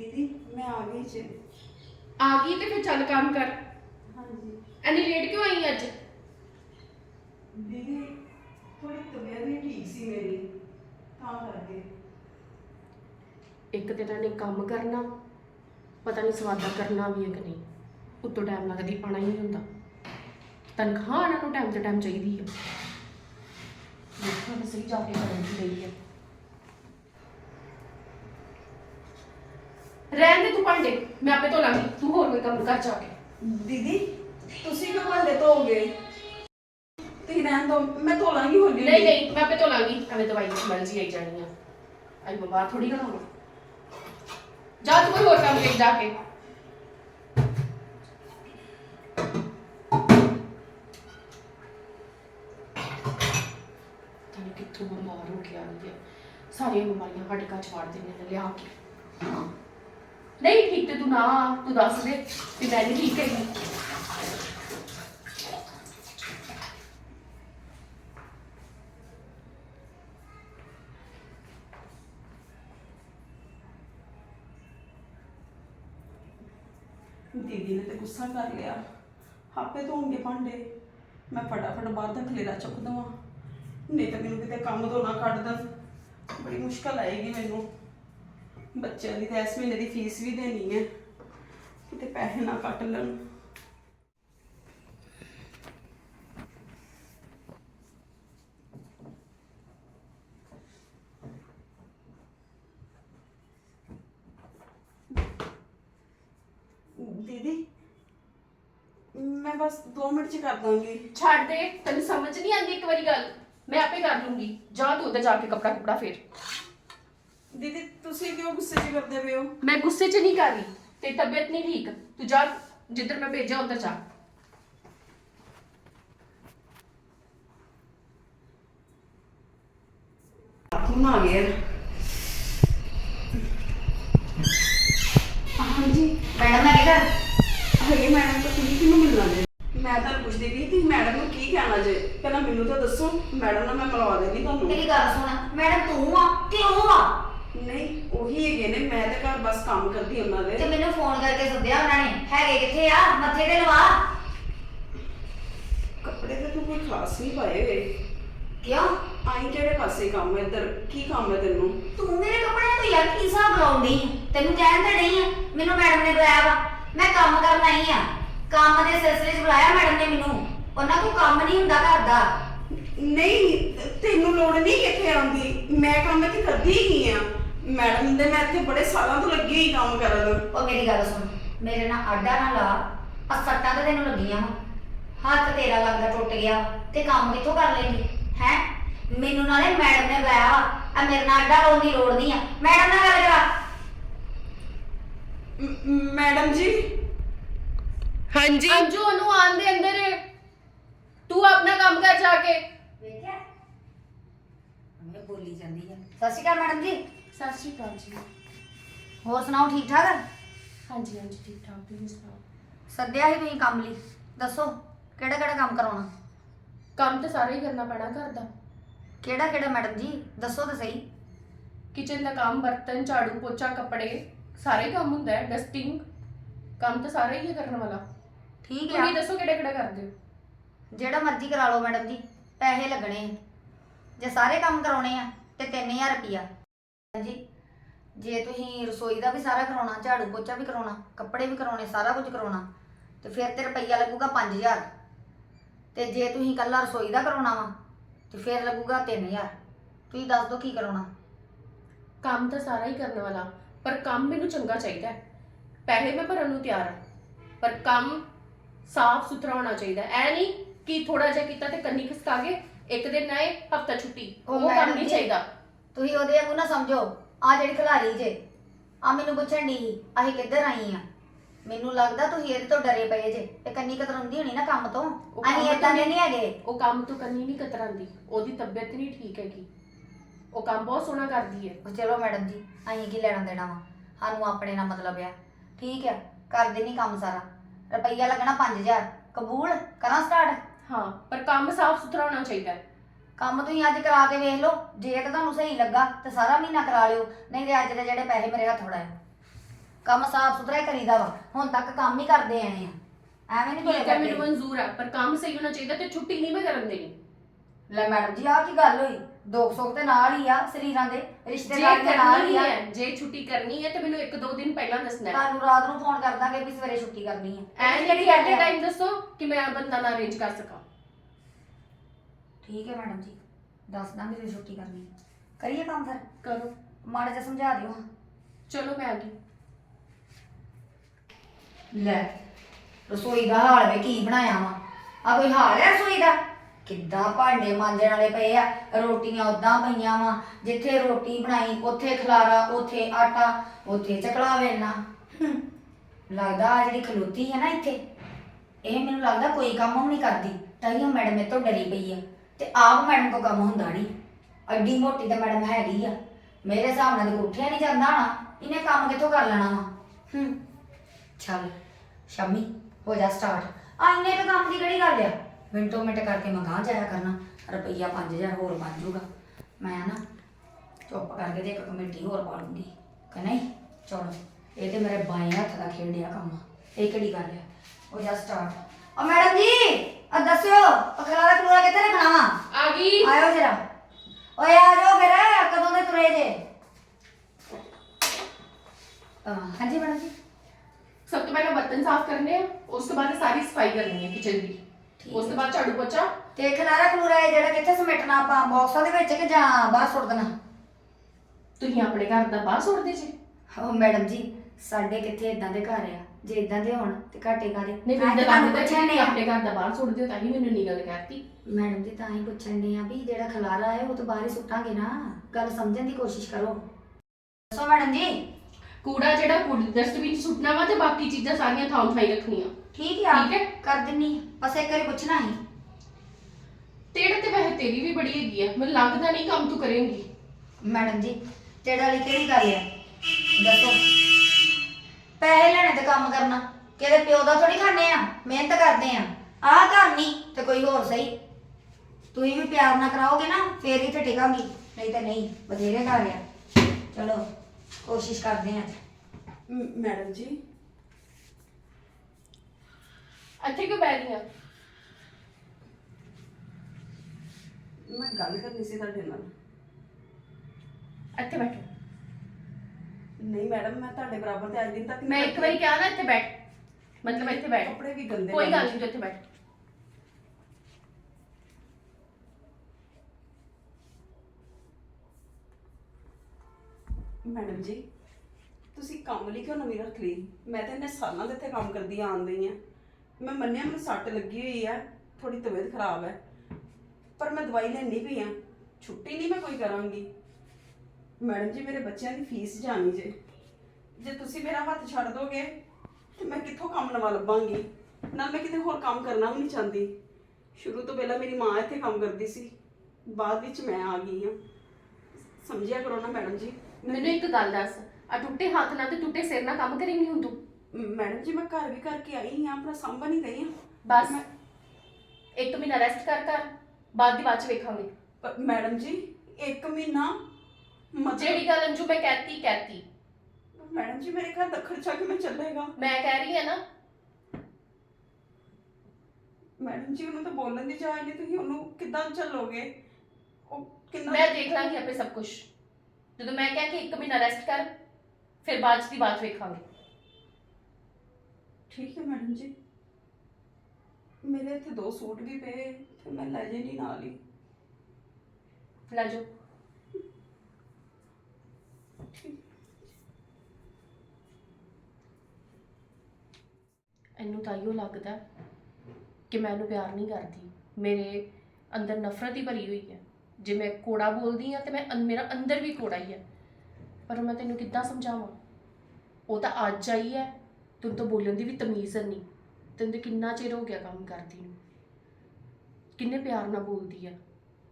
ਦੀਦੀ ਮੈਂ ਆ ਗਈ ਜੀ। ਆ ਗਈ ਤੇ ਫਿਰ ਚੱਲ ਕੰਮ ਕਰ। ਹਾਂਜੀ। ਐਨੀ ਲੇਟ ਕਿਉਂ ਆਈ ਅੱਜ? ਦੀਦੀ ਥੋੜੀ ਤਬੀਅਤ ਨਹੀਂ ਠੀਕ ਸੀ ਮੇਰੀ ਤਾਂ ਕਰਕੇ। ਇੱਕ ਦਿਨ ਨੇ ਕੰਮ ਕਰਨਾ ਪਤਾ ਨਹੀਂ ਸਵਾਦਾ ਕਰਨਾ ਵੀ ਹੈ ਕਿ ਨਹੀਂ। ਉੱਤੋਂ ਟਾਈਮ ਲੱਗਦੀ ਆਣਾ ਹੀ ਨਹੀਂ ਹੁੰਦਾ। ਤਨਖਾਹ ਇਹਨਾਂ ਨੂੰ ਟਾਈਮ ਤੇ ਟਾਈਮ ਚਾਹੀਦੀ ਹੈ। ਦੇਖੋ ਤਾਂ ਸਹੀ ਜਾ ਕੇ ਕਰਨ ਦੀ ਲਈ ਹੈ। ਰਹਿਣ ਦੇ ਤੂੰ ਭਾਂਡੇ ਮੈਂ ਆਪੇ ਧੋ ਲਾਂਗੀ। ਤੂੰ ਹੋਰ ਕੋਈ ਕੰਮ ਕਰ ਜਾ ਕੇ। ਦੀਦੀ ਤੁਸੀਂ ਕਿਉਂ ਭਾਂਡੇ ਧੋਗੇ ਤੁਸੀਂ ਰਹਿਣ ਦੋ ਮੈਂ ਧੋ ਲਾਂਗੀ ਹੌਲੀ ਨਹੀਂ ਨਹੀਂ ਮੈਂ ਆਪੇ ਧੋ ਲਾਂਗੀ। ਐਵੇਂ ਦਵਾਈ ਦੀ ਸਮੈਲ ਜੀ ਆਈ ਜਾਣੀ ਆ। ਅੱਜ ਮੈਂ ਬਾਹਰ ਥੋੜੀ ਕਰਾਂਗਾ ਜਾ ਤੂੰ ਕੋਈ ਹੋਰ ਕੰਮ ਕਰ ਜਾ ਕੇ। ਤੈਨੂੰ ਕਿੱਥੋਂ ਬਿਮਾਰ ਹੋ ਕੇ ਆਉਂਦੀ ਹੈ ਸਾਰੀਆਂ ਬਿਮਾਰੀਆਂ ਚ ਵੜ ਦਿੰਦੇ ਨੇ ਲਿਆ ਕੇ। ਨਹੀਂ, ਠੀਕ ਤੇ ਤੂੰ ਨਾ ਤੂੰ ਦੱਸ ਦੇ ਕਿ ਮੈਂ ਨਹੀਂ ਠੀਕ ਹੈਗੀ। ਦੀਦੀ ਨੇ ਤੇ ਗੁੱਸਾ ਕਰ ਲਿਆ। ਆਪੇ ਧੋਣਗੇ ਭਾਂਡੇ। ਮੈਂ ਫਟਾਫਟ ਬਾਹਰ ਦਾ ਖਲੇਰਾ ਚੁੱਕ ਦਵਾਂ। ਨਹੀਂ ਤਾਂ ਮੈਨੂੰ ਕਿਤੇ ਕੰਮ ਤੋਂ ਨਾ ਕੱਢ ਦੇਣ। ਬੜੀ ਮੁਸ਼ਕਲ ਆਏਗੀ ਮੈਨੂੰ। ਬੱਚਿਆਂ ਦੀ ਤਾਂ ਇਸ ਮਹੀਨੇ ਦੀ ਫੀਸ ਵੀ ਦੇਣੀ ਹੈ। ਕਿਤੇ ਪੈਸੇ ਨਾ ਕੱਟ ਲੈਣ। ਦੀਦੀ, ਮੈਂ ਬਸ 2 ਮਿੰਟ ਚ ਕਰ ਦਾਂਗੀ। ਛੱਡ ਦੇ, ਤੈਨੂੰ ਸਮਝ ਨਹੀਂ ਆਉਂਦੀ ਇੱਕ ਵਾਰੀ ਗੱਲ। ਮੈਂ ਆਪੇ ਕਰ ਲੂੰਗੀ। ਜਾ ਤੂੰ ਉੱਧਰ ਜਾ ਕੇ ਕੱਪੜਾ ਕੁਪੜਾ ਫੇਰ। ਦੀਦੀ ਤੁਸੀਂ ਕਿਉਂ ਗੁੱਸੇ 'ਚ ਕਰਦੇ ਪਏ ਹੋ? ਮੈਂ ਗੁੱਸੇ 'ਚ ਨਹੀਂ ਕਰ ਰਹੀ ਤੇ ਤਬੀਅਤ ਨਹੀਂ ਠੀਕ। ਤੂੰ ਜਾ ਜਿੱਧਰ ਮੈਂ ਭੇਜਿਆ ਉੱਧਰ ਜਾ। ਹੁਣ ਆ ਗਏ ਹਾਂਜੀ। ਮੈਡਮ ਹੈਗੇ ਘਰ? ਹਗੇ ਮੈਡਮ ਤੋਂ ਤੁਸੀਂ ਕਿਹਨੂੰ ਮਿਲਣਾ ਜੇ? ਮੈਂ ਤਾਂ ਪੁੱਛਦੀ ਵੀ ਤੁਸੀਂ ਮੈਡਮ ਨੂੰ ਕੀ ਕਹਿਣਾ ਜੇ? ਪਹਿਲਾਂ ਮੈਨੂੰ ਤਾਂ ਦੱਸੋ ਮੈਡਮ ਨਾਲ ਮੈਂ ਮਿਲਵਾ ਦੇਣੀ ਤੁਹਾਨੂੰ। ਮੇਰੀ ਗੱਲ ਸੁਣ ਮੈਡਮ ਤੂੰ ਆ ਕਿ ਉਹ ਆ? ਨਹੀਂ ਉਹੀ ਹੈਗੇ ਨੇ ਮੈਂ ਤਾਂ ਘਰ ਬਸ ਕੰਮ ਕਰਦੀ ਉਹਨਾਂ ਤੇ ਦੇ ਮੈਨੂੰ ਫੋਨ ਕਰਕੇ ਸੱਦਿਆ ਉਹਨਾਂ ਨੇ ਹੈਗੇ ਕਿੱਥੇ ਆ? ਮੱਥੇ ਤੇ ਲਵਾ। ਕੱਪੜੇ ਤਾਂ ਤੂੰ ਕੋਈ ਖਾਸ ਨਹੀਂ ਪਾਏ ਹੋਏ ਕਿਉਂ? ਆਈ ਕਿਹੜੇ ਪਾਸੇ ਕੰਮ ਹੈ ਇੱਧਰ? ਕੀ ਕੰਮ ਹੈ ਤੈਨੂੰ? ਤੂੰ ਮੇਰੇ ਕੱਪੜਿਆਂ ਤੋਂ ਯਾਰ ਕੀ ਹਿਸਾਬ ਲਾਉਂਦੀ? ਤੈਨੂੰ ਕਹਿਣ ਤੇ ਨਹੀਂ ਆ ਮੈਨੂੰ ਮੈਡਮ ਨੇ ਬੁਲਾਇਆ ਵਾ। ਮੈਂ ਕੰਮ ਕਰਨ ਆਈ ਆ। ਕੰਮ ਦੇ ਸਿਲਸਿਲੇ 'ਚ ਬੁਲਾਇਆ ਮੈਡਮ ਨੇ ਮੈਨੂੰ। ਉਹਨਾਂ ਕੋਲ ਕੰਮ ਨਹੀਂ ਹੁੰਦਾ ਘਰ ਦਾ। ਨਹੀਂ ਤੈਨੂੰ ਲੋੜ ਨਹੀਂ ਕਿੱਥੇ ਆਉਂਦੀ। ਮੈਂ ਕੰਮ ਇੱਥੇ ਕਰਦੀ ਹੀ ਆ। ਮੈਡਮ ਦੇ ਮੈਂ ਇੱਥੇ ਬੜੇ ਸਾਲਾਂ ਤੋਂ ਲੱਗੀ ਹੋਈ ਕੰਮ ਕਰਨ ਉਹ ਮੇਰੀ ਗੱਲ ਸੁਣ ਮੇਰੇ ਨਾਲ ਆਡਾ ਨਾ ਲਾ ਆ ਸੱਟਾਂ ਤੇ ਤੈਨੂੰ ਲੱਗੀਆਂ ਵਾ। ਹੱਥ ਤੇਰਾ ਲੱਗਦਾ ਟੁੱਟ ਗਿਆ ਤੇ ਕੰਮ ਕਿੱਥੋਂ ਕਰ ਲੇਂਗੀ ਹੈ? ਮੈਨੂੰ ਨਾਲੇ ਮੈਡਮ ਨੇ ਬੁਲਾਇਆ ਆ ਮੇਰੇ ਨਾਲ ਆਡਾ ਲਾਉਣ ਦੀ ਲੋੜ ਨਹੀਂ ਆ। ਮੈਡਮ ਨਾਲ ਗੱਲ ਕਰਾ। ਮ- ਮੈਡਮ ਜੀ? ਹਾਂਜੀ। ਅੰਜੂ ਉਹਨੂੰ ਆਣ ਦੇ ਅੰਦਰ। ਤੂੰ ਆਪਣਾ ਕੰਮ ਕਰ ਜਾ ਕੇ। ਵੇਖਿਆ? ਮੈਂ ਬੋਲੀ ਜਾਂਦੀ ਆ। ਸਤਿ ਸ਼੍ਰੀ ਅਕਾਲ ਮੈਡਮ ਜੀ। ਸਤਿ ਸ਼੍ਰੀ ਅਕਾਲ ਜੀ। ਹੋਰ ਸੁਣਾਓ ਠੀਕ ਠਾਕ ਹਾਂਜੀ ਹਾਂਜੀ ਠੀਕ ਠਾਕ ਤੁਸੀਂ ਸੁਣਾਓ? ਸੱਦਿਆ ਸੀ ਤੁਸੀਂ ਕੰਮ ਲਈ। ਦੱਸੋ ਕਿਹੜਾ ਕਿਹੜਾ ਕੰਮ ਕਰਾਉਣਾ? ਕੰਮ ਤਾਂ ਸਾਰਾ ਹੀ ਕਰਨਾ ਪੈਣਾ ਘਰ ਦਾ। ਕਿਹੜਾ ਕਿਹੜਾ ਮੈਡਮ ਜੀ? ਦੱਸੋ ਤਾਂ ਸਹੀ। ਕਿਚਨ ਦਾ ਕੰਮ ਬਰਤਨ ਝਾੜੂ ਪੋਚਾ ਕੱਪੜੇ ਸਾਰੇ ਕੰਮ ਹੁੰਦਾ ਹੈ ਡਸਟਿੰਗ। ਕੰਮ ਤਾਂ ਸਾਰਾ ਹੀ ਹੈ ਕਰਨ ਵਾਲਾ। ਠੀਕ ਆ। ਤੁਸੀਂ ਦੱਸੋ ਕਿਹੜਾ ਕਿਹੜਾ ਕਰਦੇ ਹੋ? ਜਿਹੜਾ ਮਰਜ਼ੀ ਕਰਾ ਲਓ ਮੈਡਮ ਜੀ ਪੈਸੇ ਲੱਗਣੇ ਆ। ਜੇ ਸਾਰੇ ਕੰਮ ਕਰਾਉਣੇ ਆ ਤੇ 3000 ਰੁਪਿਆ ਜੀ ਜੇ ਤੁਸੀਂ ਰਸੋਈ ਦਾ ਵੀ ਸਾਰਾ ਕਰਾਉਣਾ ਝਾੜੂ ਪੋਚਾ ਵੀ ਕਰਾਉਣਾ ਕੱਪੜੇ ਵੀ ਕਰਾਉਣੇ ਸਾਰਾ ਕੁਝ ਕਰਾਉਣਾ ਤੇ ਫਿਰ ਤੇ ਰੁਪਈਆ ਲੱਗੂਗਾ 5000 ਤੇ ਜੇ ਤੁਸੀਂ ਕੱਲਾ ਰਸੋਈ ਦਾ ਕਰਾਉਣਾ ਵਾ ਤੇ ਫਿਰ ਲੱਗੂਗਾ 3000 ਤੁਸੀਂ ਦੱਸ ਦਿਓ ਕੀ ਕਰਾਉਣਾ। ਕੰਮ ਤਾਂ ਸਾਰਾ ਹੀ ਕਰਨ ਵਾਲਾ ਪਰ ਕੰਮ ਮੈਨੂੰ ਚੰਗਾ ਚਾਹੀਦਾ ਹੈ। ਪੈਸੇ ਮੈਂ ਭਰਨ ਨੂੰ ਤਿਆਰ ਹਾਂ ਪਰ ਕੰਮ ਸਾਫ਼ ਸੁਥਰਾ ਹੋਣਾ ਚਾਹੀਦਾ ਹੈ। ਐ ਨਹੀਂ ਕਿ ਥੋੜਾ ਜਿਹਾ ਕੀਤਾ ਤੇ ਕੰਨੀ ਖਿਸਕਾ ਕੇ ਇੱਕ ਦਿਨ ਆਏ ਹਫਤਾ ਛੁੱਟੀ ਉਹ ਉਹ ਕੰਮ ਨਹੀਂ ਜੀ, ਚਾਹੀਦਾ। ਤੁਸੀਂ ਉਹਦੇ ਵਾਂਗੂ ਨਾ ਸਮਝੋ ਆ ਜਿਹੜੀ ਖਿਲਾੜੀ ਜੇ ਆ ਮੈਨੂੰ ਪੁੱਛਣ ਦੀ ਅਸੀਂ ਕਿੱਧਰ ਆਈ ਆ? ਮੈਨੂੰ ਲੱਗਦਾ ਤੁਸੀਂ ਇਹਦੇ ਤੋਂ ਡਰੇ ਪਏ ਜੇ ਤੇ ਕੰਨੀ ਕਤਰਉਂਦੀ ਹੋਣੀ ਨਾ ਕੰਮ ਤੋਂ। ਉਹ ਅਸੀਂ ਕੰਮ ਏਦਾਂ ਦੇ ਤੋਂ ਨਹੀਂ ਹੈਗੇ। ਉਹ ਕੰਮ ਤੋਂ ਕੰਨੀ ਨਹੀਂ ਕਤਰਾਂਦੀ ਉਹਦੀ ਤਬੀਅਤ ਨਹੀਂ ਠੀਕ ਹੈਗੀ। ਉਹ ਕੰਮ ਬਹੁਤ ਸੋਹਣਾ ਕਰਦੀ ਹੈ। ਉਹ ਚਲੋ ਮੈਡਮ ਜੀ ਅਸੀਂ ਕੀ ਲੈਣਾ ਦੇਣਾ ਵਾ? ਸਾਨੂੰ ਆਪਣੇ ਨਾਲ ਮਤਲਬ ਆ। ਠੀਕ ਆ ਕਰਦੇ ਨਹੀਂ ਕੰਮ ਸਾਰਾ। ਰੁਪਈਆ ਲੱਗਣਾ 5000 ਕਬੂਲ? ਕਰਾਂ ਸਟਾਰਟ ਹਾਂ ਪਰ ਕੰਮ ਸਾਫ਼ ਸੁਥਰਾ ਹੋਣਾ ਚਾਹੀਦਾ ਹੈ। ਕੰਮ ਤੁਸੀਂ ਅੱਜ ਕਰਾ ਕੇ ਵੇਖ ਲਓ ਜੇ ਤਾਂ ਤੁਹਾਨੂੰ ਸਹੀ ਲੱਗਾ ਤੇ ਸਾਰਾ ਮਹੀਨਾ ਕਰਾ ਲਿਓ ਨਹੀਂ ਤੇ ਅੱਜ ਦੇ ਜਿਹੜੇ ਪੈਸੇ ਮੇਰੇ ਹੱਥ ਫੜਾਇਓ ਕੰਮ ਸਾਫ਼ ਸੁਥਰਾ ਹੀ ਕਰੀਦਾ ਵਾ ਹੁਣ ਤੱਕ ਕੰਮ ਹੀ ਕਰਦੇ ਆਏ ਆ। ਐਵੇਂ ਨਹੀਂ ਠੀਕ ਹੈ ਮੈਨੂੰ ਮਨਜ਼ੂਰ ਹੈ ਪਰ ਕੰਮ ਸਹੀ ਹੋਣਾ ਚਾਹੀਦਾ ਤੇ ਛੁੱਟੀ ਨਹੀਂ ਮੈਂ ਕਰਨ ਦੇਣੀ। ਲੈ ਮੈਡਮ ਜੀ ਆਹ ਕੀ ਗੱਲ ਹੋਈ? ਦੁੱਖ ਸੁੱਖ ਤੇ ਨਾਲ ਹੀ ਆ ਸਰੀਰਾਂ ਦੇ ਜੇ ਰਿਸ਼ਤੇਦਾਰ ਦੇ ਨਾਲ ਕਰਨੀ ਹੀ ਆ। ਹੈ ਜੇ ਛੁੱਟੀ ਕਰਨੀ ਹੈ ਤੇ ਮੈਨੂੰ ਇੱਕ ਦੋ ਦਿਨ ਪਹਿਲਾਂ ਦੱਸਣਾ ਹੈ। ਤੁਹਾਨੂੰ ਰਾਤ ਨੂੰ ਫੋਨ ਕਰ ਦਾਂਗੇ ਵੀ ਸਵੇਰੇ ਛੁੱਟੀ ਕਰਨੀ ਹੈ। ਐਂ ਗੱਲ ਐਟ? ਟਾਈਮ ਦੱਸੋ ਕਿ ਮੈਂ ਬੰਦਾ ਨਾ ਅਰੇਂਜ ਕਰ ਸਕਾਂ। ਠੀਕ ਹੈ ਮੈਡਮ ਜੀ। ਦੱਸ ਦਾਂਗੇ ਜੇ ਛੁੱਟੀ ਕਰਨੀ ਹੈ। ਕਰੀਏ ਕੰਮ ਫਿਰ? ਕਰੋ। ਮਾੜਾ ਜਿਹਾ ਸਮਝਾ ਦਿਓ। ਚਲੋ ਮੈਂ ਆ ਗਈ। ਲੈ ਰਸੋਈ ਦਾ ਹਾਲ ਵੇ ਕੀ ਬਣਾਇਆ ਵਾ? ਆ ਕੋਈ ਹਾਲ ਹੈ ਰਸੋਈ ਦਾ? ਕਿੱਦਾਂ ਭਾਂਡੇ ਮਾਂਜਣ ਵਾਲੇ ਪਏ ਆ? ਰੋਟੀਆਂ ਉਦਾਂ ਪਈਆਂ ਵਾ। ਜਿੱਥੇ ਰੋਟੀ ਬਣਾਈ ਉੱਥੇ ਖਲਾਰਾ ਉੱਥੇ ਆਟਾ ਉੱਥੇ ਚਕਲਾ ਵੇਲਣਾ। ਹਮ, ਲੱਗਦਾ ਆ ਜਿਹੜੀ ਖਲੋਤੀ ਹੈ ਨਾ ਇੱਥੇ ਇਹ ਮੈਨੂੰ ਲੱਗਦਾ ਕੋਈ ਕੰਮ ਵੀ ਨਹੀਂ ਕਰਦੀ। ਤਾਈਓ ਮੈਡਮ ਇਹ ਤੋਂ ਡਰੀ ਪਈ ਆ। ਤੇ ਆਪ ਮੈਡਮ ਕੋ ਕੰਮ ਹੁੰਦਾ ਨਹੀਂ। ਐਡੀ ਮੋਟੀ ਤਾਂ ਮੈਡਮ ਹੈਗੀ ਆ। ਮੇਰੇ ਹਿਸਾਬ ਨਾਲ ਤਾਂ ਉੱਠਿਆ ਨਹੀਂ ਜਾਂਦਾ ਨਾ ਇਹਨੇ ਕੰਮ ਕਿੱਥੋਂ ਕਰ ਲੈਣਾ ਵਾ? ਹੂੰ। ਚੱਲ, ਸ਼ਮੀ, ਹੋ ਜਾ ਸਟਾਰਟ ਆ, ਇੰਨੇ ਕੁ ਕੰਮ ਦੀ ਕਿਹੜੀ ਗੱਲ ਆ? ਮਿੰਟੋ ਮਿੰਟ ਕਰਕੇ ਮੈਂ ਜਾਇਆ ਕਰਨਾ। ਰੁਪਈਆ 5000 ਹੋਰ ਬਣ ਜਾਊਗਾ। ਮੈਂ ਨਾ ਚੁੱਪ ਕਰਕੇ ਤੇ ਇੱਕ ਕਮੇਟੀ ਹੋਰ ਪਾ ਲੂੰਗੀ ਕਿ ਨਹੀਂ? ਚਲੋ, ਇਹ ਤੇ ਮੇਰੇ ਬਾਏਂ ਹੱਥ ਦਾ ਖੇਡਿਆ ਕੰਮ ਇਹ ਕਿਹੜੀ ਗੱਲ ਆ? ਹੋ ਜਾ ਸਟਾਰਟ ਆ, ਮੈਡਮ ਜੀ! ਆ ਦੱਸਿਓ ਅਖਲਾਰਾ ਕਲੋਰਾ ਕਿੱਥੇ ਰੱਖਣਾ ਵਾ? ਆ ਗਈ। ਆਇਓ ਜਰਾ। ਓਏ ਆ ਜਾਓ ਫਿਰ ਕਦੋਂ ਦੇ ਤੁਰੇ ਜੇ। ਅਹ, ਹਾਂਜੀ ਮੈਡਮ ਜੀ। ਸਭ ਤੋਂ ਪਹਿਲਾਂ ਬਰਤਨ ਸਾਫ਼ ਕਰਨੇ ਆ ਉਸ ਤੋਂ ਬਾਅਦ ਸਾਰੀ ਸਫ਼ਾਈ ਕਰਨੀ ਹੈ ਕਿਚਨ ਦੀ। ਠੀਕ ਉਸ ਤੋਂ ਬਾਅਦ ਝਾੜੂ ਪੋਚਾ। ਤੇ ਖਲਾਰਾ ਖਲੂਰਾ ਇਹ ਜਿਹੜਾ ਕਿੱਥੇ ਸਮੇਟਣਾ ਆਪਾਂ ਬਾਕਸਾਂ ਦੇ ਵਿੱਚ ਕਿ ਜਾਂ ਬਾਹਰ ਸੁੱਟ ਦੇਣਾ? ਤੁਸੀਂ ਆਪਣੇ ਘਰ ਦਾ ਬਾਹਰ ਸੁੱਟਦੇ ਜੀ। ਹੋ ਮੈਡਮ ਜੀ ਸਾਡੇ ਕਿੱਥੇ ਇਦਾਂ ਦੇ ਘਰ ਆ? ਜੇ ਇਦਾਂ ਦੇ ਹੋਣ ਤੇ ਘਾਟੇ ਕਾਦੇ ਨਹੀਂ ਹੀ ਤਾਂ ਤੁਹਾਨੂੰ ਪੁੱਛਣ। ਆਪਣੇ ਘਰ ਦਾ ਬਾਹਰ ਸੁੱਟ ਦਿਓ ਤਾਂ ਹੀ ਮੈਨੂੰ ਨਹੀਂ ਗੱਲ ਕਰਤੀ ਮੈਡਮ ਜੀ ਤਾਂ ਹੀ ਪੁੱਛਣ ਦੇ ਆ ਵੀ ਜਿਹੜਾ ਖਲਾਰਾ ਹੈ ਉਹ ਤਾਂ ਬਾਹਰ ਹੀ ਸੁੱਟਾਂਗੇ ਨਾ। ਗੱਲ ਸਮਝਣ ਦੀ ਕੋਸ਼ਿਸ਼ ਕਰੋ। ਦੱਸੋ ਮੈਡਮ ਜੀ। ਕੂੜਾ ਜਿਹੜਾ ਡਸਟਬਿਨ 'ਚ ਸੁੱਟਣਾ ਵਾ ਤੇ ਬਾਕੀ ਚੀਜ਼ਾਂ ਸਾਰੀਆਂ ਥਾਂ ਥਾਈ ਰੱਖਣੀਆਂ। ਠੀਕ ਆ ਠੀਕ ਹੈ। ਕਰ ਦਿੰਨੀ। ਬਸ ਇੱਕ ਵਾਰੀ ਪੁੱਛਣਾ ਹੀ ਤੇੜ ਤੇ ਵੈਸੇ ਤੇਰੀ ਵੀ ਬੜੀ ਹੈਗੀ ਆ। ਮੈਨੂੰ ਲੱਗਦਾ ਨਹੀਂ ਕੰਮ ਤੂੰ ਕਰੇਂਗੀ। ਮੈਡਮ ਜੀ ਤੇਰੇ ਵਾਲੀ ਕਿਹੜੀ ਗੱਲ ਆ? ਦੱਸੋ। ਪੈਸੇ ਲੈਣੇ ਤੇ ਕੰਮ ਕਰਨਾ। ਕਿਹਦੇ ਪਿਓ ਦਾ ਥੋੜੀ ਖਾਣੇ ਆ? ਮਿਹਨਤ ਕਰਦੇ ਆ। ਆਹ ਘਰ ਨਹੀਂ ਤੇ ਕੋਈ ਹੋਰ ਸਹੀ। ਤੁਸੀਂ ਵੀ ਪਿਆਰ ਨਾਲ ਕਰਾਓਗੇ ਨਾ ਫੇਰ ਹੀ ਤੇ ਟਿਕਾਂਗੀ। ਨਹੀਂ ਤਾਂ ਨਹੀਂ ਬਥੇਰੇ ਘਰ ਆ। ਚਲੋ ਕੋਸ਼ਿਸ਼ ਕਰਦੇ ਆ। ਮੈਡਮ ਜੀ। ਇੱਥੇ ਕਿਉਂ ਬੈ ਰਹੀ ਆ ਮੈਂ ਗੱਲ ਕਰਨੀ ਸੀ ਤੁਹਾਡੇ ਨਾਲ। ਇੱਥੇ ਬੈਠੋ। ਨਹੀਂ ਮੈਡਮ ਮੈਂ ਤੁਹਾਡੇ ਬਰਾਬਰ ਤੇ ਅੱਜ ਦਿਨ ਤੱਕ ਮੈਂ ਇੱਕ ਵਾਰੀ ਕਿਹਾ ਨਾ ਇੱਥੇ ਬੈਠ। ਮਤਲਬ ਇੱਥੇ ਬੈਠ। ਕੱਪੜੇ ਵੀ ਗੰਦੇ ਕੋਈ ਗੱਲ। ਨਹੀਂ ਤੂੰ ਇੱਥੇ ਬੈਠ। ਮੈਡਮ ਜੀ ਤੁਸੀਂ ਕੰਮ ਲਈ ਕਿਉਂ ਨਵੀਂ ਰੱਖ ਲਈ? ਮੈਂ ਤਾਂ ਇੰਨੇ ਸਾਲਾਂ ਦੇ ਇੱਥੇ ਕੰਮ ਕਰਦੀ ਆਂਦੀ ਆ। ਮੈਂ ਮੰਨਿਆ ਮੈਨੂੰ ਸੱਟ ਲੱਗੀ ਹੋਈ ਆ ਥੋੜੀ ਤਬੀਅਤ ਖਰਾਬ ਹੈ ਪਰ ਮੈਂ ਦਵਾਈ ਲੈਣੀ ਪਈ ਆ। ਛੁੱਟੀ ਨਹੀਂ ਮੈਂ ਕੋਈ ਕਰਾਂਗੀ। ਮੈਡਮ ਜੀ ਮੇਰੇ ਬੱਚਿਆਂ ਦੀ ਫੀਸ ਜਾਣੀ ਜੇ। ਜੇ ਤੁਸੀਂ ਮੇਰਾ ਹੱਥ ਛੱਡ ਦੋਗੇ ਤੇ ਮੈਂ ਕਿੱਥੋਂ ਕੰਮ ਨਵਾਂ ਲੱਭਾਂਗੀ? ਨਾਲ ਮੈਂ ਕਿਤੇ ਹੋਰ ਕੰਮ ਕਰਨਾ ਵੀ ਨਹੀਂ ਚਾਹੁੰਦੀ। ਸ਼ੁਰੂ ਤੋਂ ਪਹਿਲਾਂ ਮੇਰੀ ਮਾਂ ਇੱਥੇ ਕੰਮ ਕਰਦੀ ਸੀ। ਬਾਅਦ ਵਿੱਚ ਮੈਂ ਆ ਗਈ ਆ ਸਮਝਿਆ ਕਰੋ ਨਾ ਮੈਡਮ ਜੀ। ਮੈਨੂੰ ਇੱਕ ਗੱਲ ਦੱਸ ਆ ਟੁੱਟੇ ਹੱਥ ਨਾਲ ਤੇ ਟੁੱਟੇ ਸਿਰ ਨਾਲ ਕੰਮ ਕਰੇਂਗੀ ਹੁਣ ਤੂੰ? ਮੈਡਮ ਜੀ ਮੈਂ ਘਰ ਵੀ ਕਰਕੇ ਆਈ ਹਾਂ ਆਪਣਾ ਸਾਂਭਾ ਨਹੀਂ ਗਈ ਹਾਂ। ਬਸ। ਮੈਂ- ਇੱਕ ਮਹੀਨਾ ਰੈਸਟ ਕਰ ਕਰ। ਬਾਅਦ ਦੀ ਬਾਅਦ ਚ ਵੇਖਾਂਗੇ। ਪਰ ਮੈਡਮ ਜੀ ਇੱਕ ਮਹੀਨਾ ਜਿਹੜੀ ਗੱਲ ਅੰਜੂ ਮੈਂ ਕਹਿਤੀ ਕਹਿਤੀ। ਮੈਡਮ ਜੀ ਮੇਰੇ ਘਰ ਦਾ ਖਰਚਾ ਕਿਵੇਂ ਚੱਲੇਗਾ? ਮੈਂ ਕਹਿ ਰਹੀ ਹਾਂ ਨਾ। ਮੈਡਮ ਜੀ ਉਹਨੂੰ ਤਾਂ ਬੋਲਣ ਦੀ ਜਾਚ ਨਹੀਂ ਤੁਸੀਂ ਉਹਨੂੰ ਕਿੱਦਾਂ ਚੱਲੋਗੇ? ਉਹ ਕਿੰਨਾ ਮੈਂ ਦੇਖ ਲਾਂਗੀ ਆਪੇ ਸਭ ਕੁਝ ਜਦੋਂ ਮੈਂ ਕਿਹਾ ਕਿ ਇੱਕ ਮਹੀਨਾ ਰੈਸਟ ਕਰ ਫਿਰ ਬਾਅਦ 'ਚ ਦੀ ਬਾਤ ਵੇਖਾਂਗੇ। ਠੀਕ ਹੈ ਮੈਡਮ ਜੀ। ਮੇਰੇ ਇੱਥੇ ਦੋ ਸੂਟ ਵੀ ਪਏ ਤੇ ਮੈਂ ਲੈ ਜੇ ਨਹੀਂ ਨਾਲ ਹੀ। ਲੈ ਜਾਓ। ਇਹਨੂੰ ਤਾਂ ਤਾਈਓ ਲੱਗਦਾ ਕਿ ਮੈਂ ਇਹਨੂੰ ਪਿਆਰ ਨਹੀਂ ਕਰਦੀ। ਮੇਰੇ ਅੰਦਰ ਨਫ਼ਰਤ ਹੀ ਭਰੀ ਹੋਈ ਹੈ। ਜੇ ਮੈਂ ਕੋੜਾ ਬੋਲਦੀ ਆ ਤੇ ਮੈਂ ਅੰ- ਮੇਰਾ ਅੰਦਰ ਵੀ ਕੋੜਾ ਹੀ ਹੈ। ਪਰ ਮੈਂ ਤੈਨੂੰ ਕਿੱਦਾਂ ਸਮਝਾਵਾਂ? ਉਹ ਤਾਂ ਅੱਜ ਆਈ ਹੈ। ਤੈਨੂੰ ਤਾਂ ਬੋਲਣ ਦੀ ਵੀ ਤਮੀਜ਼ ਨਹੀਂ। ਤੈਨੂੰ ਤਾਂ ਕਿੰਨਾ ਚਿਰ ਹੋ ਗਿਆ ਕੰਮ ਕਰਦੀ ਨੂੰ? ਕਿੰਨੇ ਪਿਆਰ ਨਾਲ ਬੋਲਦੀ ਆ।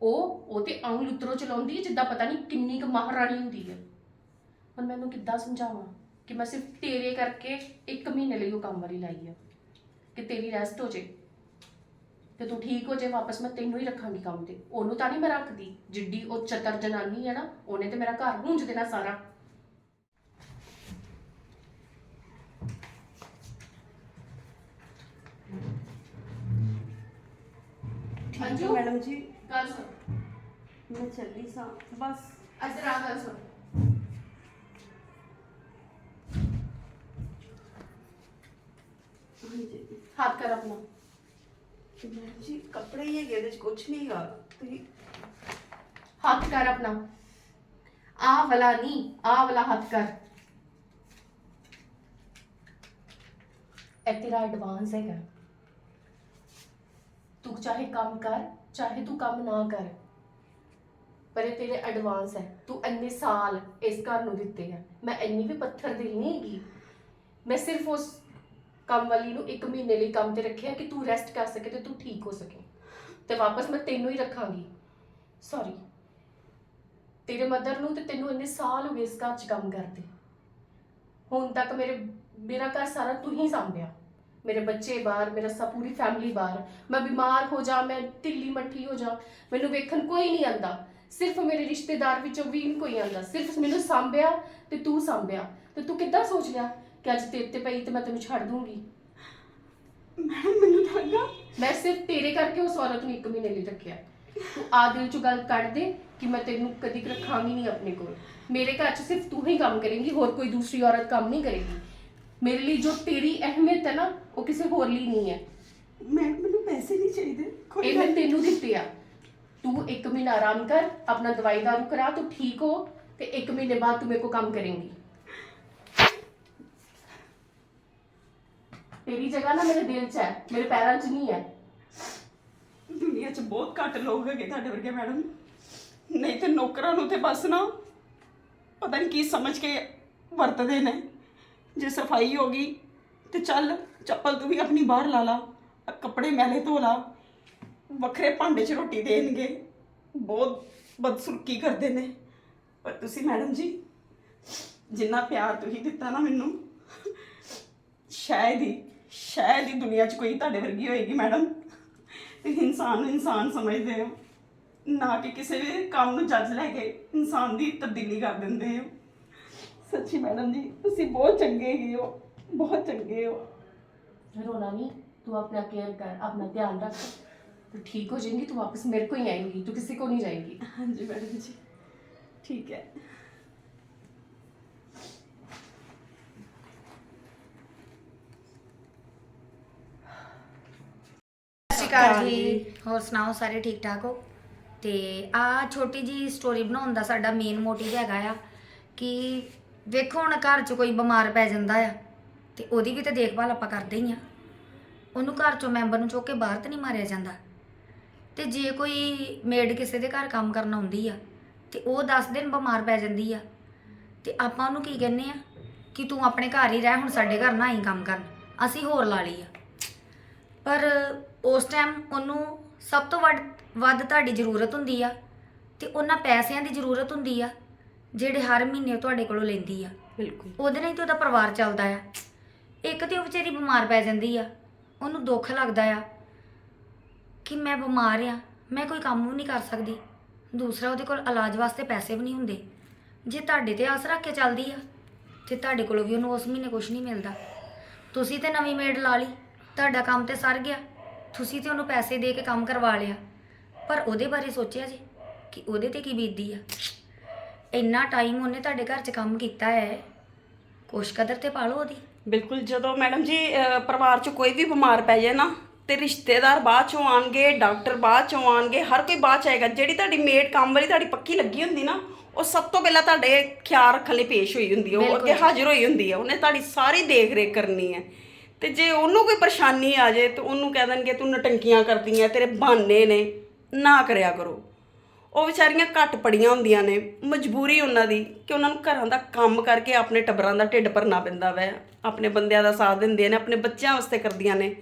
ਉਹ ਉਹ ਤੇ ਆਉਂ ਲੁੱਤਰੋ ਚਲਾਉਂਦੀ ਹੈ ਜਿੱਦਾਂ ਪਤਾ ਨਹੀਂ ਕਿੰਨੀ ਕੁ ਮਹਾਰਾਣੀ ਹੁੰਦੀ ਹੈ। ਹੁਣ ਮੈਨੂੰ ਕਿੱਦਾਂ ਸਮਝਾਵਾਂ? ਕਿ ਮੈਂ ਸਿਰਫ ਤੇਰੇ ਕਰਕੇ ਇੱਕ ਮਹੀਨੇ ਲਈ ਉਹ ਕੰਮ ਵਾਲੀ ਲਾਈ ਆ ਕਿ ਤੇਰੀ ਰੈਸਟ ਹੋ ਜੇ। ਤੇ ਤੂੰ ਠੀਕ ਹੋ ਜੇ ਵਾਪਸ ਮੈਂ ਤੈਨੂੰ ਹੀ ਰੱਖਾਂਗੀ ਕੰਮ ਤੇ। ਉਹਨੂੰ ਤਾਂ ਨਹੀਂ ਮੈਂ ਰੱਖਦੀ। ਜਿੱਡੀ ਉਹ ਚਤਰ ਜਨਾਨੀ ਹੈ ਨਾ ਉਹਨੇ ਤੇ ਮੇਰਾ ਘਰ ਗੂੰਜ ਦੇਣਾ ਸਾਰਾ। ਅੰਜੂ? ਮੈਡਮ ਜੀ। ਗੱਲ ਸੁਣ। ਮੈਂ ਚੱਲੀ ਸਾਂ। ਬਸ। ਅੱਜ ਗੱਲ ਸੁਣ। ਹੱਥ ਕਰ ਆਪਣਾ। ਮੈਡਮ ਜੀ ਕੱਪੜੇ ਹੀ ਹੈਗੇ ਇਹਦੇ ਚ ਕੁਝ ਨਹੀਂ ਹੈਗਾ। ਤੁਸੀਂ ਹੱਥ ਕਰ ਆਪਣਾ। ਆਹ ਵਾਲਾ ਨਹੀਂ ਆਹ ਵਾਲਾ ਹੱਥ ਕਰ। ਇਹ ਤੇਰਾ ਐਡਵਾਂਸ ਹੈਗਾ। ਤੂੰ ਚਾਹੇ ਕੰਮ ਕਰ ਚਾਹੇ ਤੂੰ ਕੰਮ ਨਾ ਕਰ ਪਰ ਇਹ ਤੇਰੇ ਐਡਵਾਂਸ ਹੈ। ਤੂੰ ਇੰਨੇ ਸਾਲ ਇਸ ਘਰ ਨੂੰ ਦਿੱਤੇ ਆ। ਮੈਂ ਇੰਨੀ ਵੀ ਪੱਥਰ ਦਿਲ ਨਹੀਂ ਹੈਗੀ। ਮੈਂ ਸਿਰਫ ਉਸ ਕੰਮ ਵਾਲੀ ਨੂੰ 1 ਮਹੀਨੇ ਲਈ ਕੰਮ ਤੇ ਰੱਖਿਆ ਕਿ ਤੂੰ ਰੈਸਟ ਕਰ ਸਕੇ ਤੇ ਤੂੰ ਠੀਕ ਹੋ ਸਕੇ। ਤੇ ਵਾਪਸ ਮੈਂ ਤੈਨੂੰ ਹੀ ਰੱਖਾਂਗੀ। ਸੌਰੀ ਤੇਰੇ ਮਦਰ ਨੂੰ ਤੇ ਤੈਨੂੰ ਇੰਨੇ ਸਾਲ ਹੋ ਗਏ ਇਸ ਘਰ 'ਚ ਕੰਮ ਕਰਦੇ। ਹੁਣ ਤੱਕ ਮੇਰੇ, ਮੇਰਾ ਘਰ ਸਾਰਾ ਤੂੰ ਹੀ ਸੰਭਿਆ। ਮੇਰੇ ਬੱਚੇ ਬਾਹਰ, ਮੇਰਾ ਸਭ, ਪੂਰੀ ਫੈਮਿਲੀ ਬਾਹਰ। ਮੈਂ ਬਿਮਾਰ ਹੋ ਜਾ, ਮੈਂ ਢਿੱਲੀ ਮੱਠੀ ਹੋ ਜਾ। ਮੈਨੂੰ ਵੇਖਣ ਕੋਈ ਨਹੀਂ ਆਂਦਾ। ਸਿਰਫ ਮੇਰੇ ਰਿਸ਼ਤੇਦਾਰ ਵਿੱਚੋਂ ਵੀ ਨਹੀਂ ਕੋਈ ਆਂਦਾ। ਸਿਰਫ ਮੈਨੂੰ ਸੰਭਿਆ ਤੇ ਤੂੰ ਸੰਭਿਆ। ਤੇ ਤੂੰ ਕਿੱਦਾਂ ਸੋਚ ਲਿਆ? ਕਿ ਅੱਜ ਤੇਰੇ ਤੇ ਪਈ ਤੇ ਮੈਂ ਤੈਨੂੰ ਛੱਡ ਦੂੰਗੀ। ਮੈਡਮ ਮੈਨੂੰ ਲੱਗਾ ਮੈਂ ਸਿਰਫ ਤੇਰੇ ਕਰਕੇ ਉਸ ਔਰਤ ਨੂੰ ਇੱਕ ਮਹੀਨੇ ਲਈ ਰੱਖਿਆ। ਤੂੰ ਆ ਦਿਲ ਚੋਂ ਗੱਲ ਕੱਢ ਦੇ ਕਿ ਮੈਂ ਤੈਨੂੰ ਕਦੀ ਰੱਖਾਂਗੀ ਨਹੀਂ ਆਪਣੇ ਕੋਲ। ਮੇਰੇ ਘਰ 'ਚ ਸਿਰਫ ਤੂੰ ਹੀ ਕੰਮ ਕਰੇਂਗੀ ਹੋਰ ਕੋਈ ਦੂਸਰੀ ਔਰਤ ਕੰਮ ਨਹੀਂ ਕਰੇਗੀ। ਮੇਰੇ ਲਈ ਜੋ ਤੇਰੀ ਅਹਿਮੀਅਤ ਹੈ ਨਾ ਉਹ ਕਿਸੇ ਹੋਰ ਲਈ ਨਹੀਂ ਹੈ। ਮੈਡਮ ਮੈਨੂੰ ਪੈਸੇ ਨਹੀਂ ਚਾਹੀਦੇ। ਕੋਈ ਇਹ ਮੈਂ ਗੱਲ ਨਹੀਂ। ਤੈਨੂੰ ਦਿੱਤੇ ਆ। ਤੂੰ ਇੱਕ ਮਹੀਨਾ ਆਰਾਮ ਕਰ ਆਪਣਾ ਦਵਾਈ ਦਾਰੂ ਕਰਾ ਤੂੰ ਠੀਕ ਹੋ ਤੇ ਇੱਕ ਮਹੀਨੇ ਬਾਅਦ ਤੂੰ ਮੇਰੇ ਕੋਲ ਕੰਮ ਕਰੇਂਗੀ। ਤੇਰੀ ਜਗ੍ਹਾ ਨਾ ਮੇਰੇ ਦਿਲ 'ਚ ਹੈ, ਮੇਰੇ ਪੈਰਾਂ 'ਚ ਨਹੀਂ ਹੈ। ਦੁਨੀਆ 'ਚ ਬਹੁਤ ਘੱਟ ਲੋਕ ਹੈਗੇ ਤੁਹਾਡੇ ਵਰਗੇ ਮੈਡਮ। ਨਹੀਂ ਤੇ ਨੌਕਰਾਂ ਨੂੰ ਤੇ ਬਸ ਨਾ ਪਤਾ ਨਹੀਂ ਕੀ ਸਮਝ ਕੇ ਵਰਤਦੇ ਨੇ। ਜੇ ਸਫ਼ਾਈ ਹੋ ਗਈ ਤੇ ਚੱਲ, ਚੱਪਲ ਤੂੰ ਵੀ ਆਪਣੀ ਬਾਹਰ ਲਾ ਲਾ ਆਹ ਕੱਪੜੇ ਮੈਲੇ ਧੋ ਲਾ, ਵੱਖਰੇ ਭਾਂਡੇ 'ਚ ਰੋਟੀ ਦੇਣਗੇ, ਬਹੁਤ ਬਦਸੁਰਕੀ ਕਰਦੇ ਨੇ। ਪਰ ਤੁਸੀਂ ਮੈਡਮ ਜੀ, ਜਿੰਨਾ ਪਿਆਰ ਤੁਸੀਂ ਦਿੱਤਾ ਨਾ ਮੈਨੂੰ, ਸ਼ਾਇਦ ਹੀ ਸ਼ਾਇਦ ਹੀ ਦੁਨੀਆ 'ਚ ਕੋਈ ਤੁਹਾਡੇ ਵਰਗੀ ਹੋਏਗੀ ਮੈਡਮ। ਤੇ ਇਨਸਾਨ ਨੂੰ ਇਨਸਾਨ ਸਮਝਦੇ ਹੋ। ਨਾ ਕਿ ਕਿਸੇ ਵੀ ਕੰਮ ਨੂੰ ਜੱਜ ਲੈ ਕੇ ਇਨਸਾਨ ਦੀ ਤਬਦੀਲੀ ਕਰ ਦਿੰਦੇ ਹੋ। ਸੱਚੀ ਮੈਡਮ ਜੀ ਤੁਸੀਂ ਬਹੁਤ ਚੰਗੇ ਹੀ ਹੋ ਬਹੁਤ ਚੰਗੇ ਹੋ। ਰੋਣਾ ਨਹੀਂ ਤੂੰ ਆਪਣਾ ਕੇਅਰ ਕਰ ਆਪਣਾ ਧਿਆਨ ਰੱਖ। ਤੂੰ ਠੀਕ ਹੋ ਜਾਏਂਗੀ ਤੂੰ ਵਾਪਸ ਮੇਰੇ ਕੋਲ ਹੀ ਆਏਂਗੀ ਤੂੰ ਕਿਸੇ ਕੋਲ ਨਹੀਂ ਜਾਏਂਗੀ। ਹਾਂਜੀ ਮੈਡਮ ਜੀ ਠੀਕ ਹੈ। ਅਕਾਲ ਜੀ। ਹੋਰ ਸੁਣਾਓ ਸਾਰੇ ਠੀਕ ਠਾਕ ਹੋ? ਤੇ ਆ ਛੋਟੀ ਜੀ ਸਟੋਰੀ ਬਣਾਉਣ ਦਾ ਸਾਡਾ ਮੇਨ ਮੋਟਿਵ ਹੈਗਾ ਆ ਕਿ ਵੇਖੋ ਹੁਣ ਘਰ 'ਚ ਕੋਈ ਬਿਮਾਰ ਪੈ ਜਾਂਦਾ ਆ ਤੇ ਉਹਦੀ ਵੀ ਤਾਂ ਦੇਖਭਾਲ ਆਪਾਂ ਕਰਦੇ ਹੀ ਆ। ਉਹਨੂੰ ਘਰ 'ਚੋਂ ਮੈਂਬਰ ਨੂੰ ਚੁੱਕ ਕੇ ਬਾਹਰ ਤਾਂ ਨਹੀਂ ਮਾਰਿਆ ਜਾਂਦਾ। ਤੇ ਜੇ ਕੋਈ ਮੇਡ ਕਿਸੇ ਦੇ ਘਰ ਕੰਮ ਕਰਨ ਆਉਂਦੀ ਆ ਤੇ ਉਹ 10 ਦਿਨ ਬਿਮਾਰ ਪੈ ਜਾਂਦੀ ਆ ਤੇ ਆਪਾਂ ਉਹਨੂੰ ਕੀ ਕਹਿੰਨੇ ਆ ਕਿ ਤੂੰ ਆਪਣੇ ਘਰ ਹੀ ਰਹਿ ਹੁਣ ਸਾਡੇ ਘਰ ਨਾ ਹੀ ਕੰਮ ਕਰਨ। ਅਸੀਂ ਹੋਰ ਲਾ ਲਈ ਆ। ਪਰ ਉਸ ਟਾਈਮ ਉਹਨੂੰ ਸਭ ਤੋਂ ਵੱਡ ਵੱਧ ਤੁਹਾਡੀ ਜ਼ਰੂਰਤ ਹੁੰਦੀ ਆ ਤੇ ਉਹਨਾਂ ਪੈਸਿਆਂ ਦੀ ਜ਼ਰੂਰਤ ਹੁੰਦੀ ਆ ਜਿਹੜੇ ਹਰ ਮਹੀਨੇ ਉਹ ਤੁਹਾਡੇ ਕੋਲੋਂ ਲੈਂਦੀ ਆ। ਬਿਲਕੁਲ। ਉਹਦੇ ਨਾਲ ਹੀ ਤਾਂ ਉਹਦਾ ਪਰਿਵਾਰ ਚੱਲਦਾ ਆ। ਇੱਕ ਤੇ ਉਹ ਵਿਚਾਰੀ ਬਿਮਾਰ ਪੈ ਜਾਂਦੀ ਆ ਉਹਨੂੰ ਦੁੱਖ ਲੱਗਦਾ ਆ ਕਿ ਮੈਂ ਬਿਮਾਰ ਆ ਮੈਂ ਕੋਈ ਕੰਮ ਵੀ ਨਹੀਂ ਕਰ ਸਕਦੀ। ਦੂਸਰਾ ਉਹਦੇ ਕੋਲ ਇਲਾਜ ਵਾਸਤੇ ਪੈਸੇ ਵੀ ਨਹੀਂ ਹੁੰਦੇ। ਜੇ ਤੁਹਾਡੇ ਤੇ ਆਸ ਰੱਖ ਕੇ ਚੱਲਦੀ ਆ ਤੇ ਤੁਹਾਡੇ ਕੋਲੋਂ ਵੀ ਉਹਨੂੰ ਉਸ ਮਹੀਨੇ ਕੁਝ ਨਹੀਂ ਮਿਲਦਾ। ਤੁਸੀਂ ਤੇ ਨਵੀਂ ਮੇਡ ਲਾ ਲਈ। ਤੁਹਾਡਾ ਕੰਮ ਤੇ ਸਰ ਗਿਆ। ਤੁਸੀਂ ਤੇ ਉਹਨੂੰ ਪੈਸੇ ਦੇ ਕੇ ਕੰਮ ਕਰਵਾ ਲਿਆ। ਪਰ ਉਹਦੇ ਬਾਰੇ ਸੋਚਿਆ ਜੀ ਕਿ ਉਹਦੇ ਤੇ ਕੀ ਬੀਤਦੀ ਆ? ਇੰਨਾ ਟਾਈਮ ਉਹਨੇ ਤੁਹਾਡੇ ਘਰ 'ਚ ਕੰਮ ਕੀਤਾ ਹੈ। ਕੁਛ ਕਦਰ ਤੇ ਪਾ ਲਓ ਉਹਦੀ। ਬਿਲਕੁਲ ਜਦੋਂ ਮੈਡਮ ਜੀ ਅਹ, ਪਰਿਵਾਰ 'ਚ ਕੋਈ ਵੀ ਬਿਮਾਰ ਪੈ ਜਾਏ ਨਾ ਤੇ ਰਿਸ਼ਤੇਦਾਰ ਬਾਅਦ 'ਚੋਂ ਆਣਗੇ ਡਾਕਟਰ ਬਾਅਦ 'ਚੋਂ ਆਣਗੇ ਹਰ ਕੋਈ ਬਾਅਦ 'ਚ ਆਏਗਾ ਜਿਹੜੀ ਤੁਹਾਡੀ ਮੇਡ ਕੰਮ ਵਾਲੀ ਤੁਹਾਡੀ ਪੱਕੀ ਲੱਗੀ ਹੁੰਦੀ ਨਾ ਉਹ ਸਭ ਤੋਂ ਪਹਿਲਾਂ ਤੁਹਾਡੇ ਖਿਆਲ ਰੱਖਣ ਲਈ ਪੇਸ਼ ਹੋਈ ਹੁੰਦੀ ਹੈ ਉਹ ਅੱਗੇ ਹਾਜ਼ਰ ਹੋਈ ਹੁੰਦੀ ਹੈ ਉਹਨੇ ਤੁਹਾਡੀ ਸਾਰੀ ਦੇਖ ਰੇਖ ਕਰਨੀ ਹੈ। ਤੇ ਜੇ ਉਹਨੂੰ ਕੋਈ ਪਰੇਸ਼ਾਨੀ ਆ ਜਾਏ ਤੇ ਉਹਨੂੰ ਕਹਿ ਦੇਣਗੇ ਤੂੰ ਨਟੰਕੀਆਂ ਕਰਦੀਆਂ, ਤੇਰੇ ਬਹਾਨੇ ਨੇ, ਨਾ ਕਰਿਆ ਕਰੋ। ਉਹ ਵਿਚਾਰੀਆਂ ਘੱਟ ਪੜੀਆਂ ਹੁੰਦੀਆਂ ਨੇ, ਮਜਬੂਰੀ ਉਹਨਾਂ ਦੀ ਕਿ ਉਹਨਾਂ ਨੂੰ ਘਰਾਂ ਦਾ ਕੰਮ ਕਰਕੇ ਆਪਣੇ ਟੱਬਰਾਂ ਦਾ ਢਿੱਡ ਭਰਨਾ ਪੈਂਦਾ ਵੈ। ਆਪਣੇ ਬੰਦਿਆਂ ਦਾ ਸਾਥ ਦਿੰਦੀਆਂ ਨੇ, ਆਪਣੇ ਬੱਚਿਆਂ ਵਾਸਤੇ ਕਰਦੀਆਂ ਨੇ।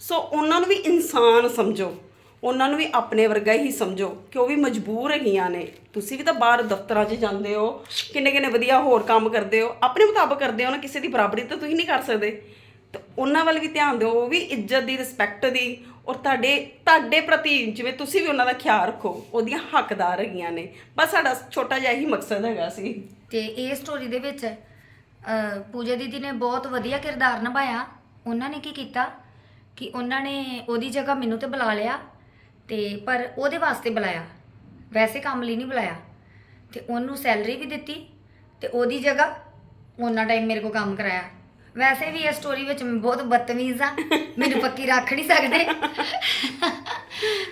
ਸੋ ਉਹਨਾਂ ਨੂੰ ਵੀ ਇਨਸਾਨ ਸਮਝੋ, ਉਹਨਾਂ ਨੂੰ ਵੀ ਆਪਣੇ ਵਰਗਾ ਹੀ ਸਮਝੋ ਕਿ ਉਹ ਵੀ ਮਜਬੂਰ ਹੈਗੀਆਂ ਨੇ। ਤੁਸੀਂ ਵੀ ਤਾਂ ਬਾਹਰ ਦਫ਼ਤਰਾਂ 'ਚ ਜਾਂਦੇ ਹੋ ਕਿੰਨੇ ਕਿੰਨੇ ਵਧੀਆ ਹੋਰ ਕੰਮ ਕਰਦੇ ਹੋ, ਆਪਣੇ ਮੁਤਾਬਕ ਕਰਦੇ ਹੋ ਨਾ, ਕਿਸੇ ਦੀ ਬਰਾਬਰੀ ਤਾਂ ਤੁਸੀਂ ਨਹੀਂ ਕਰ ਸਕਦੇ। ਤੇ ਉਹਨਾਂ ਵੱਲ ਵੀ ਧਿਆਨ ਦਿਓ ਉਹ ਵੀ ਇੱਜ਼ਤ ਦੀ ਰਿਸਪੈਕਟ ਦੀ ਔਰ ਤੁਹਾਡੇ ਤੁਹਾਡੇ ਪ੍ਰਤੀ ਜਿਵੇਂ ਤੁਸੀਂ ਵੀ ਉਹਨਾਂ ਦਾ ਖਿਆਲ ਰੱਖੋ ਉਹਦੀਆਂ ਹੱਕਦਾਰ ਹੈਗੀਆਂ ਨੇ। ਬਸ ਸਾਡਾ ਛੋਟਾ ਜਿਹਾ ਹੀ ਮਕਸਦ ਹੈਗਾ ਸੀ। ਤੇ ਇਹ ਸਟੋਰੀ ਦੇ ਵਿੱਚ ਅ, ਪੂਜਾ ਦੀਦੀ ਨੇ ਬਹੁਤ ਵਧੀਆ ਕਿਰਦਾਰ ਨਿਭਾਇਆ। ਉਹਨਾਂ ਨੇ ਕੀ ਕੀਤਾ ਕਿ ਉਹਨਾਂ ਨੇ ਉਹਦੀ ਜਗ੍ਹਾ ਮੈਨੂੰ ਤੇ ਬੁਲਾ ਲਿਆ ਤੇ ਪਰ ਉਹਦੇ ਵਾਸਤੇ ਬੁਲਾਇਆ। ਵੈਸੇ ਕੰਮ ਲਈ ਨਹੀਂ ਬੁਲਾਇਆ। ਤੇ ਉਹਨੂੰ ਸੈਲਰੀ ਵੀ ਦਿੱਤੀ ਤੇ ਉਹਦੀ ਜਗ੍ਹਾ ਉਹਨਾਂ ਟਾਈਮ ਮੇਰੇ ਕੋਲ ਕੰਮ ਕਰਾਇਆ। ਵੈਸੇ ਵੀ ਇਹ ਸਟੋਰੀ ਵਿੱਚ ਮੈਂ ਬਹੁਤ ਬਦਤਮੀਜ਼ ਆ। ਮੈਨੂੰ ਪੱਕੀ ਰੱਖ ਨਹੀਂ ਸਕਦੇ।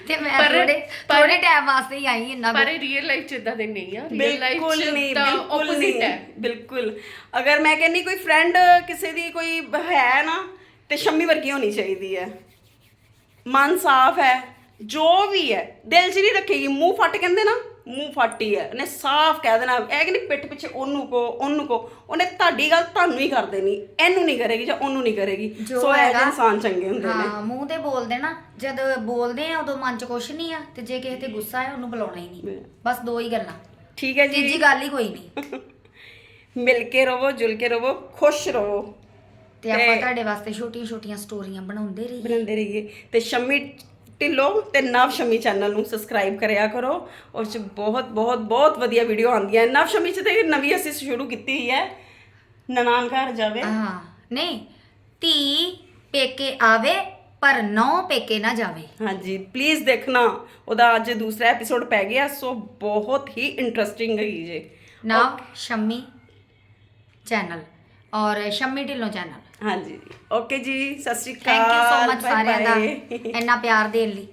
ਤੇ ਮੈਂ ਪਰ- ਥੋੜੇ ਪਰ- ਥੋੜੇ ਟਾਈਮ ਵਾਸਤੇ ਹੀ ਆਈ ਇੰਨਾ ਪਰ ਰੀਅਲ ਲਾਈਫ ਚ ਇਦਾਂ ਦੇ ਨਹੀਂ ਆ। ਰੀਅਲ ਲਾਈਫ ਬਿਲਕੁਲ ਨਹੀਂ ਚ ਤਾਂ ਬਿਲਕੁਲ opposite ਨਹੀਂ ਹੈ। ਬਿਲਕੁਲ। ਅਗਰ ਮੈਂ ਕਹਿੰਨੀ ਕੋਈ ਫਰੈਂਡ ਕਿਸੇ ਦੀ ਕੋਈ ਹੈ ਨਾ ਤੇ ਸ਼ੰਮੀ ਵਰਗੀ ਹੋਣੀ ਚਾਹੀਦੀ ਹੈ। ਮਨ ਸਾਫ਼ ਹੈ ਜੋ ਵੀ ਹੈ ਦਿਲ 'ਚ ਨਹੀਂ ਰੱਖੇਗੀ ਮੂੰਹ ਫੱਟ ਕਹਿੰਦੇ ਨਾ ਮੂੰਹ ਫੱਟੀ ਹੈ ਉਹਨੇ ਸਾਫ਼ ਕਹਿ ਦੇਣਾ ਇਹ ਕਿ ਨਹੀਂ ਪਿੱਠ ਪਿੱਛੇ ਉਹਨੂੰ ਕੋ ਉਹਨੂੰ ਕੋ ਉਹਨੇ ਤੁਹਾਡੀ ਗੱਲ ਤੁਹਾਨੂੰ ਹੀ ਕਰ ਦੇਣੀ ਇਹਨੂੰ ਨਹੀਂ ਕਰੇਗੀ ਜਾਂ ਉਹਨੂੰ ਨਹੀਂ ਕਰੇਗੀ। ਜੋ ਸੋ ਇਹ ਜਿਹੇ ਹੈਗਾ- ਇਨਸਾਨ ਚੰਗੇ ਹੁੰਦੇ ਨੇ। ਹਾਂ ਮੂੰਹ ਤੇ ਬੋਲਦੇ ਨਾ ਜਦ ਬੋਲਦੇ ਆ ਉਦੋਂ ਮਨ ਚ ਕੁਛ ਨਹੀਂ ਆ ਤੇ ਜੇ ਕਿਸੇ ਤੇ ਗੁੱਸਾ ਹੈ ਉਹਨੂੰ ਬੁਲਾਉਣਾ ਹੀ ਨਹੀਂ। ਬਸ ਦੋ ਹੀ ਗੱਲਾਂ। ਠੀਕ ਹੈ ਜੀ। ਤੀਜੀ ਗੱਲ ਹੀ ਕੋਈ ਨਹੀਂ। ਮਿਲ ਕੇ ਰਹੋ ਜੁਲ ਕੇ ਰਹੋ ਖੁਸ਼ ਰਹੋ ਤੇ ਆਪਾਂ ਤੇ- ਤੁਹਾਡੇ ਵਾਸਤੇ ਛੋਟੀਆਂ ਛੋਟੀਆਂ ਸਟੋਰੀਆਂ ਬਣਾਉਂਦੇ ਰਹੀਏ। ਬਣਾਉਂਦੇ ਰਹੀਏ। ਤੇ ਸ਼ਮੀ ਢਿੱਲੋਂ ਤੇ ਨਵ ਸ਼ਮੀ ਚੈਨਲ ਨੂੰ ਸਬਸਕ੍ਰਾਈਬ ਕਰਿਆ ਕਰੋ। ਔਰ ਚ ਬਹੁਤ ਬਹੁਤ ਬਹੁਤ ਵਧੀਆ ਵੀਡੀਓ ਆਉਂਦੀਆਂ। ਨਵ ਸ਼ਮੀ ਚ ਤੇ ਨਵੀਂ ਅਸੀਂ ਸ਼ੁਰੂ ਕੀਤੀ ਹੈ। ਨਨਾਣ ਘਰ ਜਾਵੇ। ਹਾਂ ਨਹੀਂ ਧੀ ਪੇਕੇ ਆਵੇ ਪਰ ਨੌ ਪੇਕੇ ਨਾ ਜਾਵੇ। ਹਾਂਜੀ ਪਲੀਜ਼ ਦੇਖਣਾ। ਉਹਦਾ ਅੱਜ ਦੂਸਰਾ ਐਪੀਸੋਡ ਪੈ ਗਿਆ ਸੋ ਬਹੁਤ ਹੀ ਇੰਟਰਸਟਿੰਗ ਹੈਗੀ ਜੇ। ਨਾਮ ਸ਼ੰਮੀ ਚੈਨਲ ਔਰ ਸ਼ੰਮੀ ਢਿੱਲੋਂ ਚੈਨਲ ਹਾਂਜੀ। ਓਕੇ ਜੀ ਸਤਿ ਸ਼੍ਰੀ ਅਕਾਲ ਥੈਂਕ ਯੂ ਸੋ ਮਚ ਸਾਰਿਆਂ ਦਾ. ਇੰਨਾ ਪਿਆਰ ਦੇਣ ਲਈ।